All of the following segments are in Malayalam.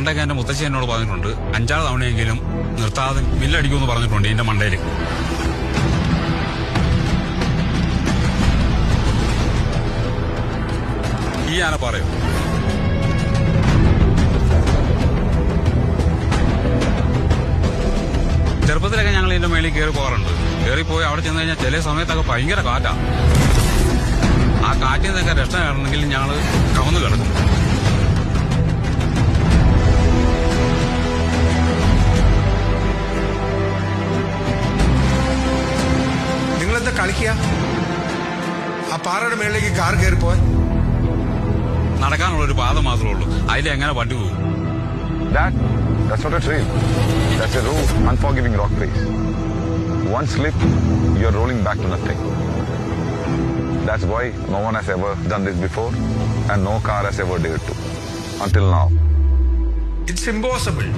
പണ്ടൊക്കെ എന്റെ മുത്തശ്ശി എന്നോട് പറഞ്ഞിട്ടുണ്ട് അഞ്ചാറ് തവണയെങ്കിലും നിർത്താതെ മില്ലടിക്കുമെന്ന് പറഞ്ഞിട്ടുണ്ട് എന്റെ മണ്ടയിൽ ഈ ആന പറയും. ചെറുപ്പത്തിലൊക്കെ ഞങ്ങൾ ഇതിന്റെ മേളിൽ കയറി പോകാറുണ്ട്. കയറിപ്പോയി അവിടെ ചെന്ന് കഴിഞ്ഞാൽ ചില സമയത്തൊക്കെ ഭയങ്കര കാറ്റാ. ആ കാറ്റിൽ നിന്നൊക്കെ രക്ഷ കയറണമെങ്കിൽ ഞങ്ങൾ കവന്നു കിടക്കും കളിക്കുക ആ പാറയുടെ മേളിലേക്ക് കാർ കയറിപ്പോയി നടക്കാനുള്ള ഒരു പാത മാത്രമേ ഉള്ളൂ അതിൽ എങ്ങനെ വണ്ടി പോകും That, that's not a trail. That's a raw, unforgiving rock face. One slip, you're rolling back to nothing. That's why no one has ever done this before and no car has ever dared to. Until now. It's impossible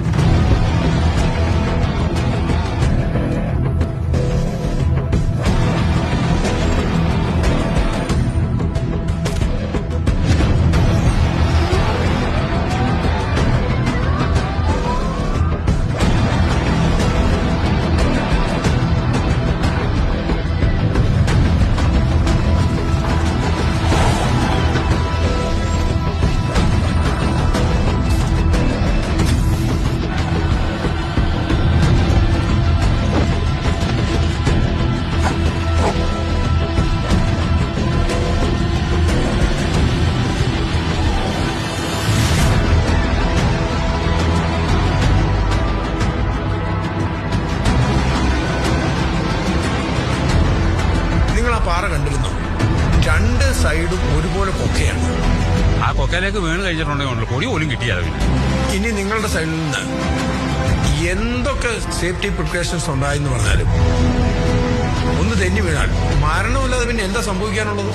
പാറ കണ്ടിരുന്നു. രണ്ട് സൈഡും ഒരുപോലെ കൊക്കയാണ്. ആ കൊക്കയിലേക്ക് വീണ് കഴിഞ്ഞിട്ടുണ്ടെങ്കിൽ കൊടി പോലും കിട്ടിയാൽ പിന്നെ? ഇനി നിങ്ങളുടെ സൈഡിൽ നിന്ന് എന്തൊക്കെ സേഫ്റ്റി പ്രിക്കോഷൻസ് ഉണ്ടായെന്ന് പറഞ്ഞാലും ഒന്ന് തെന്നി വീണാൽ മരണമില്ലാതെ പിന്നെ എന്താ സംഭവിക്കാനുള്ളത്?